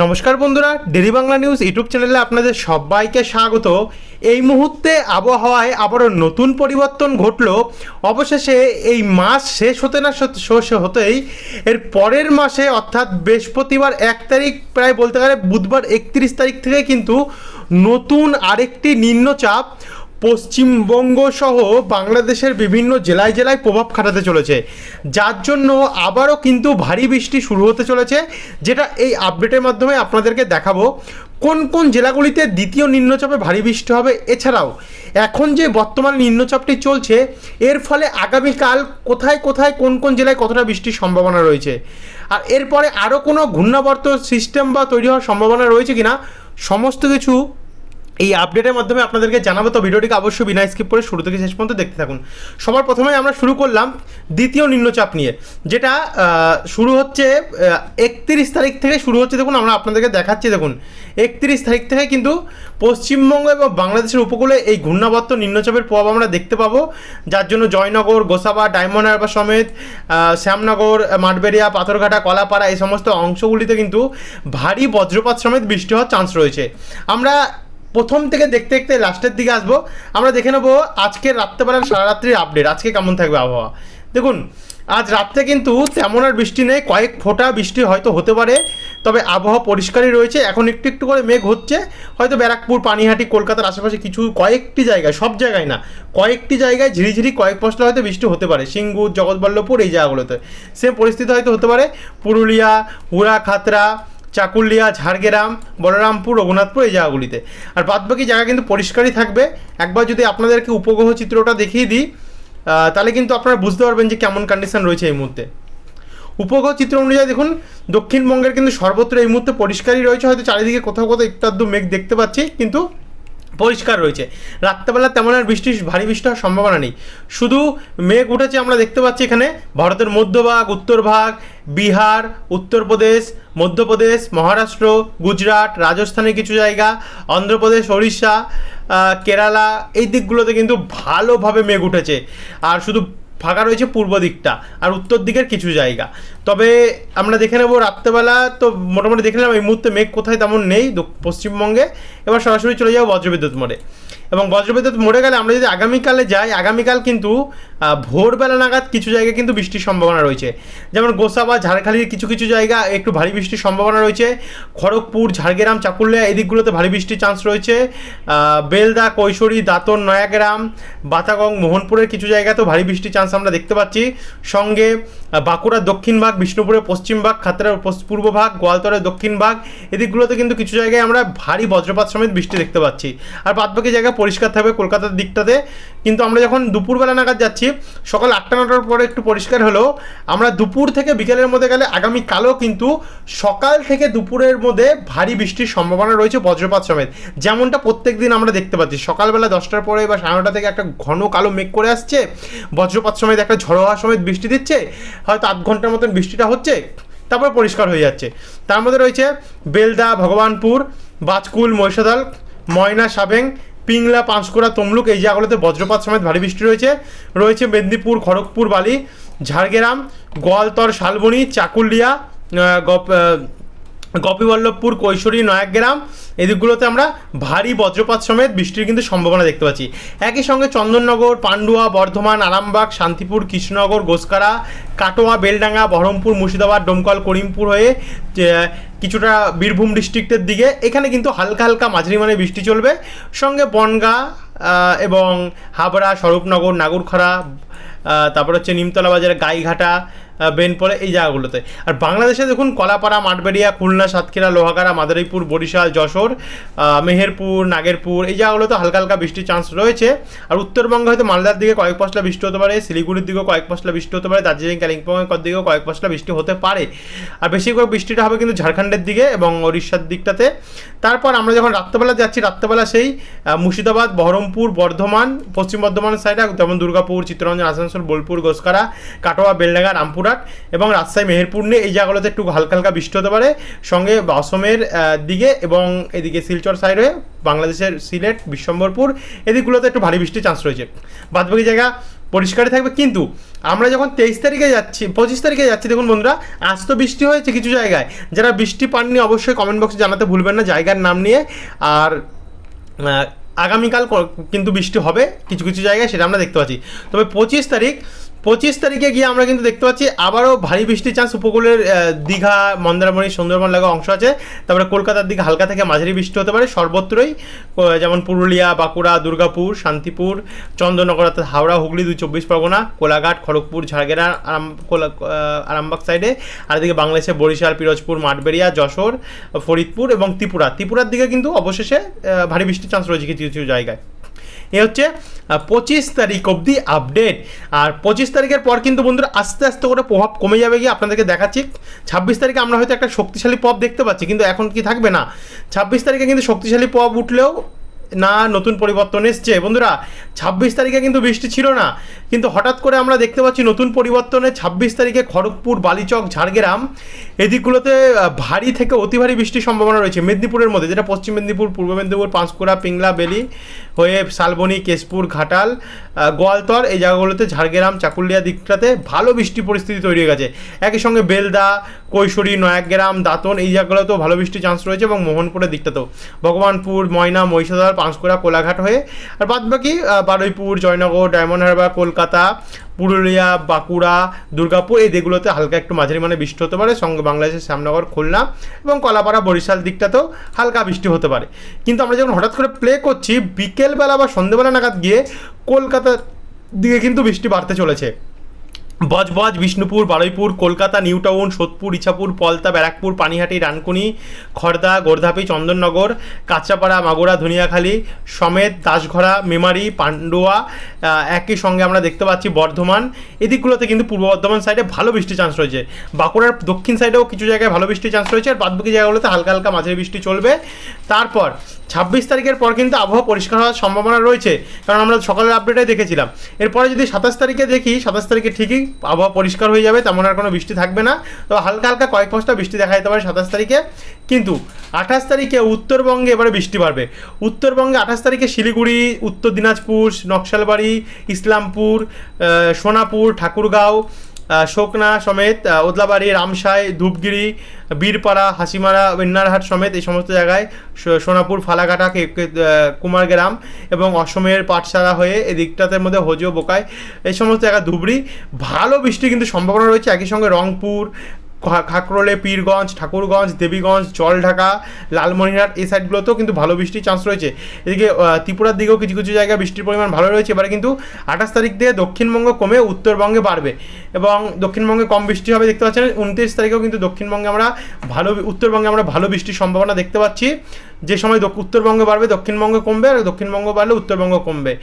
নমস্কার বন্ধুরা daily Bangla news YouTube চ্যানেলে আপনাদের সবাইকে স্বাগত। এই মুহূর্তে আবহাওয়ায় আবারও নতুন পরিবর্তন ঘটলো। অবশেষে এই মাস শেষ হতে না শেষ হতেই এর পরের মাসে, অর্থাৎ বৃহস্পতিবার এক তারিখ, প্রায় বলতে গেলে বুধবার একত্রিশ তারিখ থেকে কিন্তু নতুন আরেকটি নিম্নচাপ পশ্চিমবঙ্গ সহ বাংলাদেশের বিভিন্ন জেলায় জেলায় প্রভাব খাটাতে চলেছে। যার জন্য আবারও কিন্তু ভারী বৃষ্টি শুরু হতে চলেছে, যেটা এই আপডেটের মাধ্যমে আপনাদেরকে দেখাবো। কোন কোন জেলাগুলিতে দ্বিতীয় নিম্নচাপে ভারী বৃষ্টি হবে এছাড়াও, এখন যে বর্তমান নিম্নচাপটি চলছে, এর ফলে আগামীকাল কোথায় কোথায় কোন কোন জেলায় কতটা বৃষ্টির সম্ভাবনা রয়েছে? আর এরপরে আরও কোনো ঘূর্ণাবর্ত সিস্টেম বা তৈরি হওয়ার সম্ভাবনা রয়েছে কিনা, সমস্ত কিছু এই আপডেটের মাধ্যমে আপনাদেরকে জানাব। তো ভিডিওটিকে অবশ্যই বিনা স্কিপ করে শুরু থেকে শেষ পর্যন্ত দেখতে থাকুন। সবার প্রথমে আমরা শুরু করলাম দ্বিতীয় নিম্নচাপ নিয়ে, যেটা শুরু হচ্ছে একত্রিশ তারিখ থেকে শুরু হচ্ছে। দেখুন, আমরা আপনাদেরকে দেখাচ্ছি, দেখুন। একত্রিশ তারিখ থেকে কিন্তু পশ্চিমবঙ্গ এবং বাংলাদেশের উপকূলে এই ঘূর্ণাবর্ত নিম্নচাপের প্রভাব আমরা দেখতে পাবো। যার জন্য জয়নগর, গোসাবা, ডায়মন্ড হারবার সমেত শ্যামনগর মাঠবেড়িয়া পাথরঘাটা, কলাপাড়া এই সমস্ত অংশগুলিতে কিন্তু ভারী বজ্রপাত সমেত বৃষ্টি হওয়ার চান্স রয়েছে। আমরা প্রথম থেকে দেখতে দেখতে লাস্টের দিকে আসব। আমরা দেখে নেব আজকের রাত্রেবেলার সারা রাত্রির আপডেট আজকে কেমন থাকবে আবহাওয়া? দেখুন, আজ রাত্রে কিন্তু তেমন আর বৃষ্টি নেই। কয়েক ফোঁটা বৃষ্টি হয়তো হতে পারে, তবে আবহাওয়া পরিষ্কারই রয়েছে। এখন একটু একটু করে মেঘ হচ্ছে। হয়তো ব্যারাকপুর, পানিহাটি, কলকাতার আশেপাশে কিছু, কয়েকটি জায়গায়, সব জায়গায় না, কয়েকটি জায়গায় ঝিরিঝিরি, কয়েক পশলা হয়তো বৃষ্টি হতে পারে। সিঙ্গুর, জগৎবল্লভপুর, এই জায়গাগুলোতে। সেম পরিস্থিতি হয়তো হতে পারে। পুরুলিয়া হুড়া খাতরা চাকুলিয়া, ঝাড়গ্রাম, বলরামপুর, রঘুনাথপুর এই জায়গাগুলিতে। আর বাদবাকি জায়গা কিন্তু পরিষ্কারই থাকবে। একবার যদি আপনাদেরকে উপগ্রহ চিত্রটা দেখিয়ে দিই তাহলে কিন্তু আপনারা বুঝতে পারবেন যে কেমন কন্ডিশন রয়েছে এই মুহূর্তে। উপগ্রহ চিত্র অনুযায়ী দেখুন, দক্ষিণবঙ্গের কিন্তু সর্বত্র এই মুহূর্তে পরিষ্কারই রয়েছে। হয়তো চারিদিকে কোথাও কোথাও একটু আধটু মেঘ দেখতে পাচ্ছি, কিন্তু পরিষ্কার রয়েছে। রাত্রেবেলা তেমন আর বৃষ্টি, ভারী বৃষ্টি হওয়ার সম্ভাবনা নেই। শুধু মেঘ উঠেছে আমরা দেখতে পাচ্ছি এখানে, ভারতের মধ্যভাগ উত্তরভাগ বিহার, উত্তরপ্রদেশ, মধ্যপ্রদেশ, মহারাষ্ট্র, গুজরাট, রাজস্থানের কিছু জায়গা, অন্ধ্রপ্রদেশ, ওড়িশা কেরালা, এই দিকগুলোতে কিন্তু ভালোভাবে মেঘ উঠেছে। আর শুধু ফাঁকা রয়েছে পূর্ব দিকটা আর উত্তর দিকের কিছু জায়গা। তবে আমরা দেখে নেব রাত্রেবেলা, তো মোটামুটি দেখে নিলাম এই মুহূর্তে মেঘ কোথায় তেমন নেই পশ্চিমবঙ্গে। এবার সরাসরি চলে যাব বজ্রবিদ্যুৎ মোড়ে। এবং বজ্রবিদ্যুৎ মরে গেলে আমরা যদি আগামীকালে যাই, আগামীকাল কিন্তু ভোরবেলা নাগাদ কিছু জায়গায় কিন্তু বৃষ্টির সম্ভাবনা রয়েছে। যেমন গোসাবা ঝাড়খালির কিছু কিছু জায়গা একটু ভারী বৃষ্টির সম্ভাবনা রয়েছে। খড়গপুর, ঝাড়গ্রাম, চাকুলিয়া এই দিকগুলোতে ভারী বৃষ্টির চান্স রয়েছে। বেলদা, কৈশোরী, দাঁতন, নয়াগ্রাম, বাতাগং, মোহনপুরের কিছু জায়গাতেও ভারী বৃষ্টির চান্স আমরা দেখতে পাচ্ছি। সঙ্গে বাঁকুড়ার দক্ষিণ ভাগ, বিষ্ণুপুরের পশ্চিম ভাগ খাতড়ার পূর্ব ভাগ, গোয়ালতরের দক্ষিণ ভাগ, এদিকগুলোতে কিন্তু কিছু জায়গায় আমরা ভারী বজ্রপাত সমেত বৃষ্টি দেখতে পাচ্ছি। আর বাদবাকি জায়গা পরিষ্কার থাকবে কলকাতার দিকটাতে। কিন্তু আমরা যখন দুপুরবেলা নাগাদ যাচ্ছি, সকাল আটটা নটার পরে একটু পরিষ্কার হলো আমরা দুপুর থেকে বিকেলের মধ্যে গেলে আগামীকালও কিন্তু সকাল থেকে দুপুরের মধ্যে ভারী বৃষ্টির সম্ভাবনা রয়েছে বজ্রপাত সমেত। যেমনটা প্রত্যেক দিন আমরা দেখতে পাচ্ছি। সকালবেলা দশটার পরে বা সাড়ে নটা থেকে একটা ঘন কালো মেঘ করে আসছে। বজ্রপাত সমেত একটা ঝড়ো হওয়ার সমেত বৃষ্টি দিচ্ছে। হয়তো আধ ঘণ্টার মতন বৃষ্টিটা হচ্ছে, তারপর পরিষ্কার হয়ে যাচ্ছে। তার মধ্যে রয়েছে বেলদা, ভগবানপুর বাজকুল মহিষাদল, ময়না, সাবেং পিংলা পাঁশকুড়া তমলুক, এই জায়গাগুলোতে বজ্রপাত সমেত ভারী বৃষ্টি রয়েছে। রয়েছে মেদিনীপুর, খড়গপুর, বালি, ঝাড়গ্রাম, গোয়ালতর, শালবনি, চাকুলিয়া গপ আহ, গোপীবল্লভপুর কৈশোরী নয়াগ্রাম এদিকগুলোতে আমরা ভারী বজ্রপাত সমেত বৃষ্টির কিন্তু সম্ভাবনা দেখতে পাচ্ছি। একই সঙ্গে চন্দননগর পান্ডুয়া বর্ধমান আরামবাগ শান্তিপুর কৃষ্ণনগর গোসকারা কাটোয়া বেলডাঙ্গা বহরমপুর মুর্শিদাবাদ ডোমকল করিমপুর হয়ে কিছুটা বীরভূম ডিস্ট্রিক্টের দিকে। এখানে কিন্তু হালকা হালকা মাঝারি মানে বৃষ্টি চলবে। সঙ্গে বনগা এবং হাবড়া স্বরূপনগর নাগরখরা তারপর হচ্ছে নিমতলা বাজারে গাইঘাটা আহ, বেনপলে এই জায়গাগুলোতে। আর বাংলাদেশে দেখুন কলাপাড়া মাঠবেড়িয়া খুলনা সাতক্ষীরা লোহাগাড়া মাদারীপুর বরিশাল যশোর মেহেরপুর নাগেরপুর এই জায়গাগুলোতে হালকা হালকা বৃষ্টির চান্স রয়েছে। আর উত্তরবঙ্গে হয়তো মালদার দিকে কয়েক পশলা বৃষ্টি হতে পারে শিলিগুড়ির দিকেও কয়েক পশলা বৃষ্টি হতে পারে দার্জিলিং কালিম্পংয়ের দিকেও কয়েক পশলা বৃষ্টি হতে পারে। আর বেশিরভাগ বৃষ্টিটা হবে কিন্তু ঝাড়খণ্ডের দিকে এবং উড়িষ্যার দিকটাতে। তারপর আমরা যখন রাত্রেবেলা যাচ্ছি রাত্রেবেলা সেই মুর্শিদাবাদ বহরমপুর বর্ধমান পশ্চিম বর্ধমানের সাইডে যেমন দুর্গাপুর চিত্তরঞ্জন আসানসোল বোলপুর গোসকারা কাটোয়া বেলডাঙ্গা রামপুরহাট এবং রাজশাহী, মেহেরপুর নিয়ে এই জায়গাগুলোতে একটু হালকা হালকা বৃষ্টি হতে পারে। সঙ্গে অসমের দিকে এবং এদিকে শিলচর সাইডে বাংলাদেশের সিলেট, বিশ্বম্বরপুর এদিকগুলোতে একটু ভারী বৃষ্টির চান্স রয়েছে। বাদবাকি জায়গা পরিষ্কারই থাকবে। কিন্তু আমরা যখন তেইশ তারিখে যাচ্ছি, পঁচিশ তারিখে যাচ্ছি, দেখুন বন্ধুরা, আজ তো বৃষ্টি হয়েছে কিছু জায়গায়। যারা বৃষ্টি পাননি অবশ্যই কমেন্ট বক্সে জানাতে ভুলবেন না জায়গার নাম নিয়ে। আর আগামীকাল কিন্তু বৃষ্টি হবে কিছু কিছু জায়গায় সেটা আমরা দেখতে পাচ্ছি। তবে পঁচিশ তারিখ পঁচিশ তারিখে গিয়ে আমরা কিন্তু দেখতে পাচ্ছি, আবারও ভারী বৃষ্টির চান্স উপকূলের দীঘা, মন্দারমণি, সুন্দরবন লাগা অংশ আছে। তারপরে কলকাতার দিকে হালকা থেকে মাঝারি বৃষ্টি হতে পারে, সর্বত্রই যেমন পুরুলিয়া, বাঁকুড়া, দুর্গাপুর, শান্তিপুর, চন্দ্রনগর, অর্থাৎ হাওড়া, হুগলি, দুই চব্বিশ পরগনা, কোলাঘাট, খড়গপুর, ঝাড়গ্রাম, আরাম, কোলা আরামবাগ সাইডে আর এদিকে বাংলাদেশে বরিশাল, পিরোজপুর, মাঠবেড়িয়া, যশোর, ফরিদপুর এবং ত্রিপুরা। ত্রিপুরার দিকে কিন্তু অবশেষে ভারী বৃষ্টির চান্স রয়েছে কিছু কিছু জায়গায়। এ হচ্ছে পঁচিশ তারিখ অবধি আপডেট আর পঁচিশ তারিখের পর কিন্তু বন্ধুরা আস্তে আস্তে করে প্রভাব কমে যাবে গিয়ে আপনাদেরকে দেখাচ্ছি। ছাব্বিশ তারিখে আমরা হয়তো একটা শক্তিশালী পপ দেখতে পাচ্ছি, কিন্তু এখন কি থাকবে না। ছাব্বিশ তারিখে কিন্তু শক্তিশালী পপ উঠলেও না, নতুন পরিবর্তন এসছে। বন্ধুরা, ছাব্বিশ তারিখে কিন্তু বৃষ্টি ছিল না, কিন্তু হঠাৎ করে আমরা দেখতে পাচ্ছি নতুন পরিবর্তনে ছাব্বিশ তারিখে খড়গপুর, বালিচক, ঝাড়গ্রাম এদিকগুলোতে ভারী থেকে অতি ভারী বৃষ্টির সম্ভাবনা রয়েছে। মেদিনীপুরের মধ্যে, যেটা পশ্চিম মেদিনীপুর, পূর্ব মেদিনীপুর, পাঁশকুড়া, পিংলা, বেলি হয়ে শালবনি, কেশপুর, ঘাটাল গোয়ালতর, এই জায়গাগুলোতে ঝাড়গ্রাম, চাকুলিয়া দিকটাতে ভালো বৃষ্টি পরিস্থিতি তৈরি হয়ে গেছে। একই সঙ্গে বেলদা, কৈশোরী, নয়াগ্রাম, দাঁতন, এই জায়গাগুলোতেও ভালো বৃষ্টির চান্স রয়েছে এবং মোহনপুরের দিকটাতেও। ভগবানপুর, ময়না, মহিষাদল, পাঁশকুড়া, কোলাঘাট হয়ে, আর বাদবাকি বারুইপুর, জয়নগর, ডায়মন্ড হারবার, কলকাতা পুরুলিয়া, বাঁকুড়া, দুর্গাপুর, এই দিকগুলোতে হালকা একটু মাঝারি মানে বৃষ্টি হতে পারে। সঙ্গে বাংলাদেশের শ্যামনগর, খুলনা এবং কলাপাড়া, বরিশাল দিকটাতেও হালকা বৃষ্টি হতে পারে। কিন্তু আমরা যখন হঠাৎ করে প্লে করছি, বিকেলবেলা বা সন্ধ্যেবেলা নাগাদ গিয়ে কলকাতার দিকে কিন্তু বৃষ্টি বাড়তে চলেছে। বজবজ, বিষ্ণুপুর, বারুইপুর, কলকাতা, নিউ টাউন, সোদপুর, ইছাপুর, পলতা, ব্যারাকপুর, পানিহাটি, রানকুনি খড়দা গোর্ধাপি, চন্দননগর কাঁচাপাড়া মাগুরা, ধনিয়াখালী সমেত দাসঘরা মেমারি, পান্ডুয়া একই সঙ্গে আমরা দেখতে পাচ্ছি বর্ধমান। এদিকগুলোতে কিন্তু পূর্ব বর্ধমান সাইডে ভালো বৃষ্টির চান্স রয়েছে। বাঁকুড়ার দক্ষিণ সাইডেও কিছু জায়গায় ভালো বৃষ্টির চান্স রয়েছে, আর বাদবাকি জায়গাগুলোতে হালকা হালকা মাঝারি বৃষ্টি চলবে। তারপর ছাব্বিশ তারিখের পর কিন্তু আবহাওয়া পরিষ্কার হওয়ার সম্ভাবনা রয়েছে, কারণ আমরা সকালের আপডেটে দেখেছিলাম। এরপরে যদি সাতাশ তারিখে দেখি, সাতাশ তারিখে ঠিকই আবহাওয়া পরিষ্কার হয়ে যাবে, তেমন আর কোনো বৃষ্টি থাকবে না। তো হালকা হালকা কয়েক পাঁচটা বৃষ্টি দেখা যেতে পারে সাতাশ তারিখে। কিন্তু আঠাশ তারিখে উত্তরবঙ্গে এবারে বৃষ্টি বাড়বে। উত্তরবঙ্গে আঠাশ তারিখে শিলিগুড়ি, উত্তর দিনাজপুর, নকশালবাড়ি, ইসলামপুর সোনাপুর, ঠাকুরগাঁও শোকনা সমেত ওদলাবাড়ি, রামসাই, ধূপগিরি, বীরপাড়া, হাসিমারা, বেন্নারহাট সমেত এই সমস্ত জায়গায় সোনাপুর, ফালাকাটা কুমারগ্রাম এবং অসমের পাঠশালা হয়ে এদিকটাতে মধ্যে হজো বোকায়। এই সমস্ত জায়গায় ধুবড়ি। ভালো বৃষ্টি কিন্তু সম্ভাবনা রয়েছে। একই সঙ্গে রংপুর খাকরোলে, পীরগঞ্জ, ঠাকুরগঞ্জ, দেবীগঞ্জ জলঢাকা লালমনিরহাট, এই সাইডগুলোতেও কিন্তু ভালো বৃষ্টির চান্স রয়েছে। এদিকে ত্রিপুরার দিকেও কিছু কিছু জায়গায় বৃষ্টির পরিমাণ ভালো রয়েছে। এবারে কিন্তু আঠাশ তারিখ দিয়ে দক্ষিণবঙ্গ কমে উত্তরবঙ্গে বাড়বে এবং দক্ষিণবঙ্গে কম বৃষ্টি হবে, দেখতে পাচ্ছেন। উনত্রিশ তারিখেও কিন্তু দক্ষিণবঙ্গে আমরা ভালো উত্তরবঙ্গে আমরা ভালো বৃষ্টির সম্ভাবনা দেখতে পাচ্ছি। যে সময় দক- উত্তরবঙ্গে বাড়বে, দক্ষিণবঙ্গ কমবে আর দক্ষিণবঙ্গ বাড়লে উত্তরবঙ্গ কমবে।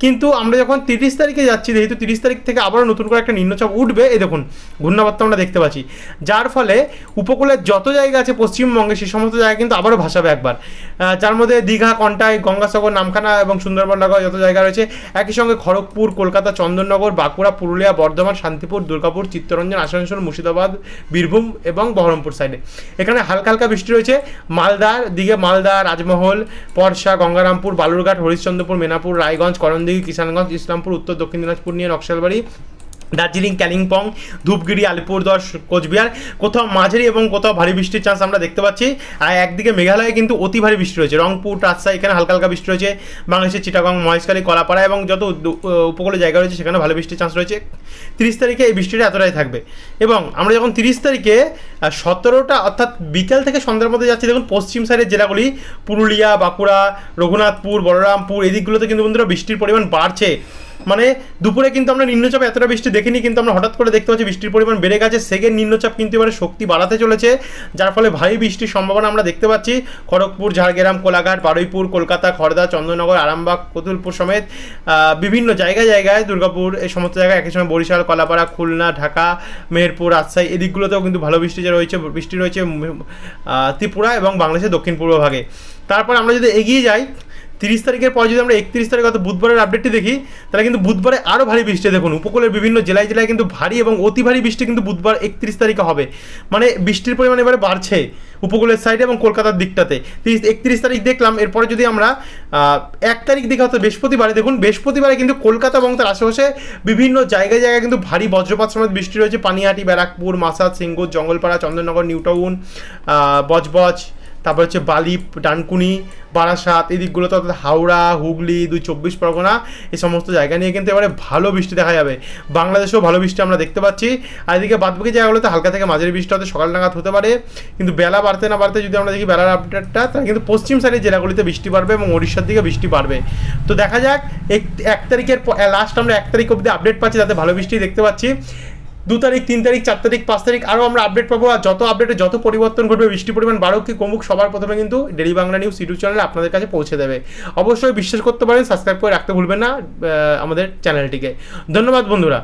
কিন্তু আমরা যখন তিরিশ তারিখে যাচ্ছি, যেহেতু তিরিশ তারিখ থেকে আবারও নতুন করে একটা নিম্নচাপ উঠবে, এই দেখুন, ঘূর্ণাবর্ত আমরা দেখতে পাচ্ছি। যার ফলে উপকূলের যত জায়গা আছে পশ্চিমবঙ্গে, সে সমস্ত জায়গা কিন্তু আবারও ভাসাবে একবার। যার মধ্যে দীঘা, কন্টাই, গঙ্গাসাগর, নামখানা এবং সুন্দরবন লাগোয়া যত জায়গা রয়েছে, একই সঙ্গে খড়গপুর, কলকাতা, চন্দননগর, বাঁকুড়া, পুরুলিয়া, বর্ধমান, শান্তিপুর, দুর্গাপুর, চিত্তরঞ্জন, আসানসোল, মুর্শিদাবাদ, বীরভূম এবং বহরমপুর সাইডে এখানে হালকা হালকা বৃষ্টি রয়েছে। মালদার দিকে মালদা রাজমহল, পরশা, গঙ্গারামপুর, বালুরঘাট, হরিশ্চন্দ্রপুর, মেনাপুর, রায়গঞ্জ, করণদিঘি, কিষানগঞ্জ, ইসলামপুর, উত্তর দক্ষিণ দিনাজপুর নিয়ে নকশালবাড়ি। দার্জিলিং, কালিম্পং ধূপগিরি আলিপুরদুয়ার, কোচবিহার। কোথাও মাঝারি এবং কোথাও ভারী বৃষ্টির চান্স আমরা দেখতে পাচ্ছি। আর একদিকে মেঘালয়ে কিন্তু অতি ভারী বৃষ্টি রয়েছে। রংপুর, রাজশাহী, এখানে হালকা হালকা বৃষ্টি রয়েছে। বাংলাদেশের চিটাগং, মহেশখালী, কলাপাড়া এবং যত উপকূলে জায়গা রয়েছে, সেখানে ভালো বৃষ্টির চান্স রয়েছে। তিরিশ তারিখে এই বৃষ্টিটা এতটাই থাকবে। এবং আমরা যখন তিরিশ তারিখে সতেরোটা অর্থাৎ বিকেল থেকে সন্ধ্যার মধ্যে যাচ্ছি, দেখুন পশ্চিম সাইডের জেলাগুলি, পুরুলিয়া, বাঁকুড়া, রঘুনাথপুর, বলরামপুর, এই দিকগুলোতে কিন্তু বন্ধুরা বৃষ্টির পরিমাণ বাড়ছে। মানে দুপুরে কিন্তু আমরা নিম্নচাপ এতটা বৃষ্টি দেখিনি, কিন্তু আমরা হঠাৎ করে দেখতে পাচ্ছি বৃষ্টির পরিমাণ বেড়ে গেছে। সেকেন্ড নিম্নচাপ কিন্তু এবারে শক্তি বাড়াতে চলেছে, যার ফলে ভারী বৃষ্টির সম্ভাবনা আমরা দেখতে পাচ্ছি। খড়গপুর, ঝাড়গ্রাম, কোলাঘাট, বারুইপুর, কলকাতা, খড়দা, চন্দননগর, আরামবাগ, কতুলপুর সমেত বিভিন্ন জায়গায় জায়গায় দুর্গাপুর, এই সমস্ত জায়গায় একই সময় বরিশাল, কলাপাড়া, খুলনা, ঢাকা, মেহেরপুর, রাজশাহী এদিকগুলোতেও কিন্তু ভালো বৃষ্টি যে রয়েছে, বৃষ্টি রয়েছে ত্রিপুরা এবং বাংলাদেশের দক্ষিণ পূর্ব ভাগে। তারপর আমরা যদি এগিয়ে যাই তিরিশ তারিখের পর যদি আমরা একত্রিশ তারিখ অর্থাৎ বুধবারের আপডেটটি দেখি, তাহলে কিন্তু বুধবারে আরও ভারী বৃষ্টি দেখুন। উপকূলের বিভিন্ন জেলায় জেলায় কিন্তু ভারী এবং অতি ভারী বৃষ্টি কিন্তু বুধবার একত্রিশ তারিখে হবে। মানে বৃষ্টির পরিমাণ এবারে বাড়ছে উপকূলের সাইডে এবং কলকাতার দিকটাতে। তিরিশ, একত্রিশ তারিখ দেখলাম, এরপরে যদি আমরা এক তারিখ দেখি অর্থাৎ বৃহস্পতিবারে, দেখুন বৃহস্পতিবারে কিন্তু কলকাতা এবং তার আশেপাশে বিভিন্ন জায়গায় জায়গায় কিন্তু ভারী বজ্রপাত সমেত বৃষ্টি রয়েছে। পানিহাটি, ব্যারাকপুর মাসাদ সিঙ্গুর, জঙ্গলপাড়া, চন্দননগর, নিউটাউন বজবজ তারপর হচ্ছে বালি, ডানকুনি, বারাসাত, এই দিকগুলোতে অর্থাৎ হাওড়া, হুগলি, দুই চব্বিশ পরগনা, এই সমস্ত জায়গা নিয়ে কিন্তু এবারে ভালো বৃষ্টি দেখা যাবে। বাংলাদেশেও ভালো বৃষ্টি আমরা দেখতে পাচ্ছি। আর এদিকে বাদবাকি জায়গাগুলোতে হালকা থেকে মাঝারি বৃষ্টি হতে সকাল নাগাদ হতে পারে। কিন্তু বেলা বাড়তে না বাড়তে যদি আমরা দেখি বেলার আপডেটটা তাহলে কিন্তু পশ্চিম সাইডের জেলাগুলিতে বৃষ্টি বাড়বে এবং ওড়িশার দিকে বৃষ্টি বাড়বে। তো দেখা যাক, এক এক তারিখের লাস্ট আমরা এক তারিখ অবধি আপডেট পাচ্ছি তাতে ভালো বৃষ্টি দেখতে পাচ্ছি। দু তারিখ, তিন তারিখ, চার তারিখ, পাঁচ তারিখ আরও আমরা আপডেট পাবো আর যত আপডেটে যত পরিবর্তন ঘটবে, বৃষ্টি পরিমাণ বাড়ুক কি কমুক, সবার প্রথমে কিন্তু ডেলি বাংলা নিউজ ইউটিউব চ্যানেলে আপনাদের কাছে পৌঁছে দেবে। অবশ্যই বিশ্বাস করতে পারেন সাবস্ক্রাইব করে রাখতে ভুলবেন না আমাদের চ্যানেলটিকে ধন্যবাদ বন্ধুরা।